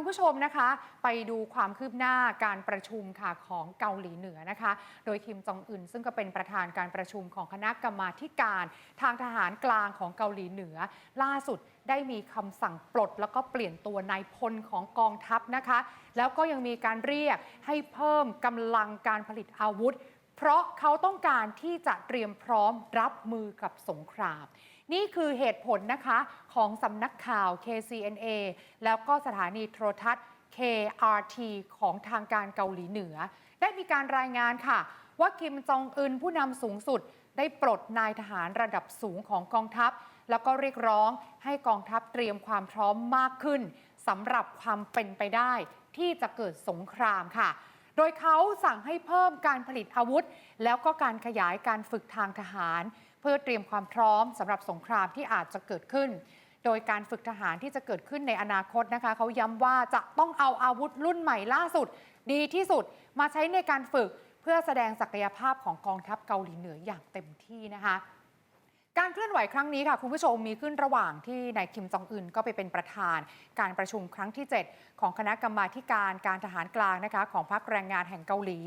คุณผู้ชมนะคะ ไปดูความคืบหน้าการประชุมค่ะของเกาหลีเหนือนะคะ โดยคิมจองอึนซึ่งก็เป็นประธานการประชุมของคณะกรรมาการ ทางทหารกลางของเกาหลีเหนือ ล่าสุดได้มีคำสั่งปลด แล้วก็เปลี่ยนตัวนายพลของกองทัพนะคะ แล้วก็ยังมีการเรียกให้เพิ่มกำลังการผลิตอาวุธ เพราะเขาต้องการที่จะเตรียมพร้อมรับมือกับสงคราม นี่คือเหตุผลนะคะของสำนักข่าว KCNA แล้วก็สถานีโทรทัศน์ KRT ของทางการเกาหลีเหนือ ได้มีการรายงานค่ะ ว่าคิมจองอึนผู้นำสูงสุด ได้ปลดนายทหารระดับสูงของกองทัพ แล้วก็เรียกร้องให้กองทัพเตรียมความพร้อมมากขึ้นสำหรับความเป็นไปได้ที่จะเกิดสงครามค่ะ โดยเขาสั่งให้เพิ่มการผลิตอาวุธ แล้วก็การขยายการฝึกทางทหาร เพื่อเตรียมความพร้อมสำหรับสงครามที่อาจจะเกิดขึ้น โดยการฝึกทหารที่จะเกิดขึ้นในอนาคตนะคะเขาย้ำว่าจะต้องเอาอาวุธรุ่นใหม่ล่าสุด ดีที่สุดมาใช้ในการฝึกเพื่อแสดงศักยภาพของกองทัพเกาหลีเหนืออย่างเต็มที่นะคะ การเคลื่อนไหวครั้งนี้ค่ะคุณผู้ชมมีขึ้นระหว่างที่นายคิมจองอึนก็ไปเป็นประธาน การประชุมครั้งที่ 7 ของคณะกรรมาการการทหารกลางนะคะของพรรคแรงงานแห่งเกาหลี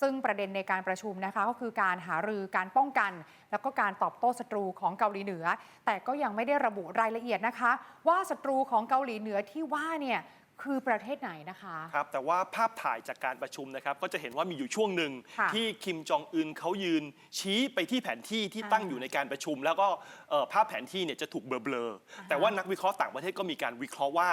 ซึ่งประเด็นในการประชุมนะคะก็คือการหารือการป้องกัน แล้วก็การตอบโต้ศัตรูของเกาหลีเหนือ แต่ก็ยังไม่ได้ระบุรายละเอียดนะคะ ว่าศัตรูของเกาหลีเหนือที่ว่าเนี่ย คือประเทศไหนนะคะ ครับแต่ว่าภาพถ่ายจากการประชุมนะครับก็จะเห็นว่ามีอยู่ช่วงหนึ่งค่ะที่คิมจองอึนเขายืน ชี้ไปที่แผนที่ที่อ่าตั้งอยู่ในการประชุม แล้วก็เอ่อภาพแผนที่เนี่ยจะถูกเบลอๆแต่ว่านักวิเคราะห์ต่างประเทศก็มีการวิเคราะห์ว่า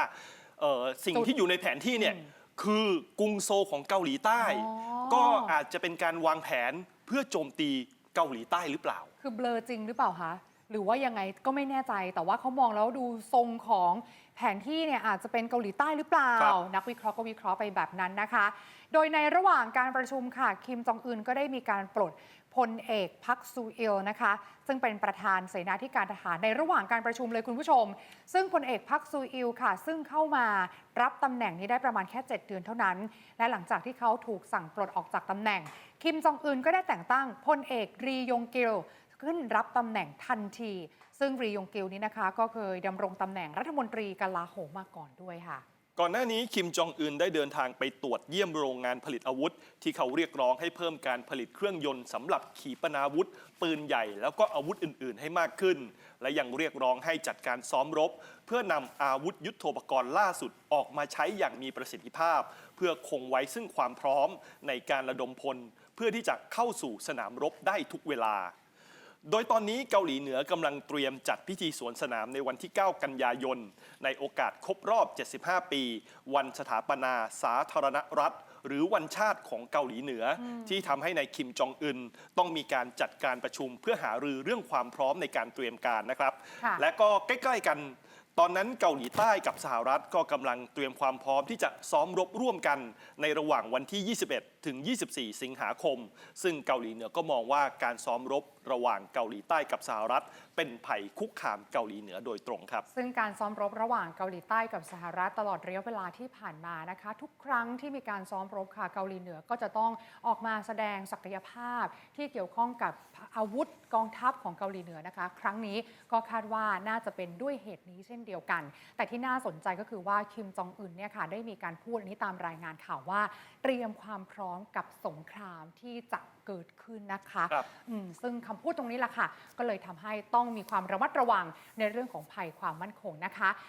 เอ่อสิ่งจุดที่อยู่ในแผนที่เนี่ยอืมคือกรุงโซลของเกาหลีใต้ อ๋อ ก็อาจจะเป็นการวางแผนเพื่อโจมตีเกาหลีใต้หรือเปล่า คือเบลอจริงหรือเปล่าคะ หรือว่ายังไงก็ไม่แน่ใจ แต่ว่าเขามองแล้วดูทรงของแผนที่เนี่ยอาจจะเป็นเกาหลีใต้หรือเปล่า ครับ นักวิเคราะห์ก็วิเคราะห์ไปแบบนั้นนะคะ โดยในระหว่างการประชุมค่ะ คิมจองอึนก็ได้มีการปลดพลเอกพักซูอิลนะคะ ซึ่งเป็นประธานเสนาธิการทหารในระหว่างการประชุมเลยคุณผู้ชม ซึ่งพลเอกพักซูอิลค่ะ ซึ่งเข้ามารับตำแหน่งนี้ได้ประมาณแค่ 7 เดือนเท่านั้น และหลังจากที่เขาถูกสั่งปลดออกจากตำแหน่ง คิมจองอึนก็ได้แต่งตั้งพลเอกรียงกิล ขึ้นรับตำแหน่งทันที ซึ่งรียงกิลนี้นะคะ ก็เคยดำรงตำแหน่งรัฐมนตรีกลาโหมมาก่อนด้วยค่ะ ก่อนหน้านี้คิมจองอึนได้เดินทางไปตรวจเยี่ยมโรงงานผลิตอาวุธ ที่เขาเรียกร้องให้เพิ่มการผลิตเครื่องยนต์สำหรับขีปนาวุธ ปืนใหญ่แล้วก็อาวุธอื่น ๆ ให้มากขึ้น และยังเรียกร้องให้จัดการซ้อมรบ เพื่อนำอาวุธยุโทโธปกรณ์ล่าสุดออกมาใช้อย่างมีประสิทธิภาพ เพื่อคงไว้ซึ่งความพร้อมในการระดมพล เพื่อที่จะเข้าสู่สนามรบได้ทุกเวลา โดยตอนนี้เกาหลีเหนือกำลังเตรียมจัดพิธีสวนสนามในวันที่ 9 กันยายน ในโอกาสครบรอบ 75 ปี วันสถาปนาสาธารณรัฐ หรือวันชาติของเกาหลีเหนืออที่ทำให้ในายคิมจองอึนต้องมีการจัดการประชุมเพื่อหารือเรื่องความพร้อมในการเตรียมการนะครับ ค่ะ และก็ใกล้ ๆ กัน ตอนนั้นเกาหลีใต้กับสหรัฐก็กำลังเตรียมความพร้อมที่จะซ้อมรบร่วมกันในระหว่างวันที่ 21 ถึง 24 สิงหาคม ซึ่งเกาหลีเหนือก็มองว่าการซ้อมรบระหว่างเกาหลีใต้กับสหรัฐ เป็นภัยคุกคามเกาหลีเหนือโดยตรงครับ ซึ่งการซ้อมรบระหว่างเกาหลีใต้กับสหรัฐตลอดระยะเวลาที่ผ่านมานะคะ ทุกครั้งที่มีการซ้อมรบค่ะเกาหลีเหนือก็จะต้องออกมาแสดงศักยภาพ ที่เกี่ยวข้องกับอาวุธกองทัพของเกาหลีเหนือนะคะ ครั้งนี้ก็คาดว่าน่าจะเป็นด้วยเหตุนี้เช่นเดียวกัน แต่ที่น่าสนใจก็คือว่าคิมจองอึนเนี่ยค่ะได้มีการพูดอันนี้ตามรายงานข่าวว่า เตรียมความพร้อมกับสงครามที่จะเกิดขึ้นนะคะครับอืมซึ่งคำพูดตรงนี้แหละค่ะ ก็เลยทำให้ต้องมีความระมัดระวังในเรื่องของภัยความมั่นคงนะคะ